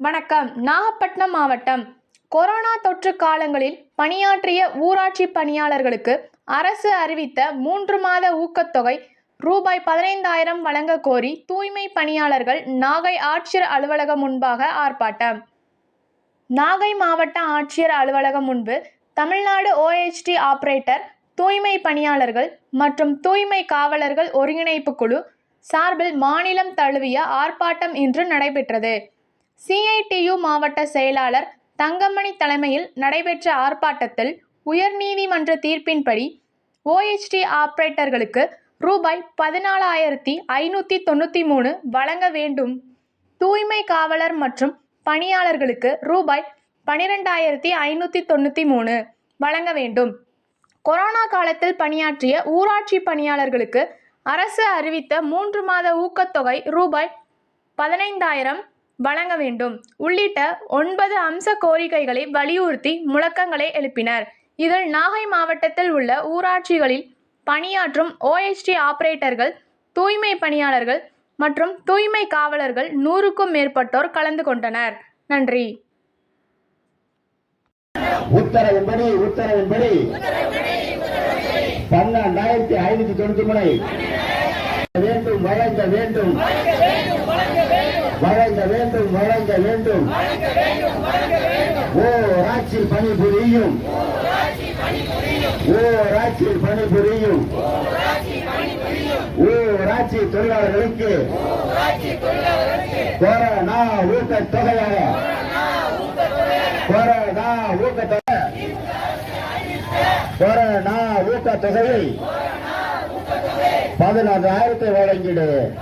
வணக்கம். நாகப்பட்டினம் மாவட்டம் கொரோனா தொற்று காலங்களில் பணியாற்றிய ஊராட்சி பணியாளர்களுக்கு அரசு அறிவித்த மூன்று மாத ஊக்கத்தொகை ரூபாய் பதினைந்தாயிரம் வழங்க கோரி தூய்மை பணியாளர்கள் நாகை ஆட்சியர் அலுவலகம் முன்பாக ஆர்ப்பாட்டம். நாகை மாவட்ட ஆட்சியர் அலுவலகம் முன்பு தமிழ்நாடு ஓஎச்டி ஆபரேட்டர் தூய்மை பணியாளர்கள் மற்றும் தூய்மை காவலர்கள் ஒருங்கிணைப்பு குழு சார்பில் மாநிலம் தழுவிய ஆர்ப்பாட்டம் இன்று நடைபெற்றது. சிஐடியு மாவட்ட செயலாளர் தங்கமணி தலைமையில் நடைபெற்ற ஆர்ப்பாட்டத்தில் உயர்நீதிமன்ற தீர்ப்பின்படி ஓஎச்டி ஆபரேட்டர்களுக்கு ரூபாய் பதினாலாயிரத்தி ஐநூற்றி தொண்ணூற்றி மூணு வழங்க வேண்டும். தூய்மை காவலர் மற்றும் பணியாளர்களுக்கு ரூபாய் பனிரெண்டாயிரத்தி ஐநூற்றி தொண்ணூற்றி மூணு வழங்க வேண்டும். கொரோனா காலத்தில் பணியாற்றிய ஊராட்சி பணியாளர்களுக்கு அரசு அறிவித்த மூன்று மாத ஊக்கத்தொகை ரூபாய் பதினைந்தாயிரம் வழங்க வேண்டும். உள்ளிட்ட ஒன்பது அம்ச கோரிக்கைகளை வலியுறுத்தி முழக்கங்களை எழுப்பினர். இதில் நாகை மாவட்டத்தில் உள்ள ஊராட்சிகளில் பணியாற்றும் ஓஎஸ்டி ஆபரேட்டர்கள் தூய்மை பணியாளர்கள் மற்றும் தூய்மை காவலர்கள் நூறுக்கும் மேற்பட்டோர் கலந்து கொண்டனர். நன்றி. உத்தரவின்படி உத்தரவின்படி. பன்னெண்டாயிரத்தி ஐநூத்தி தொண்ணூத்தி மூணு வேண்டும் வழங்க வேண்டும். வழங்க வேண்டும் வழங்க வேண்டும். ஓ பணிபுரியும். ஓ பணிபுரியும். ஓ தொழிலாளர்களுக்கு கொரோனா ஊக்கத் தொகையாக கொரோனா ஊக்கத்தொகை. கொரோனா ஊக்கத்தொகையை பதினாறாயிரத்தை வழங்கிடு.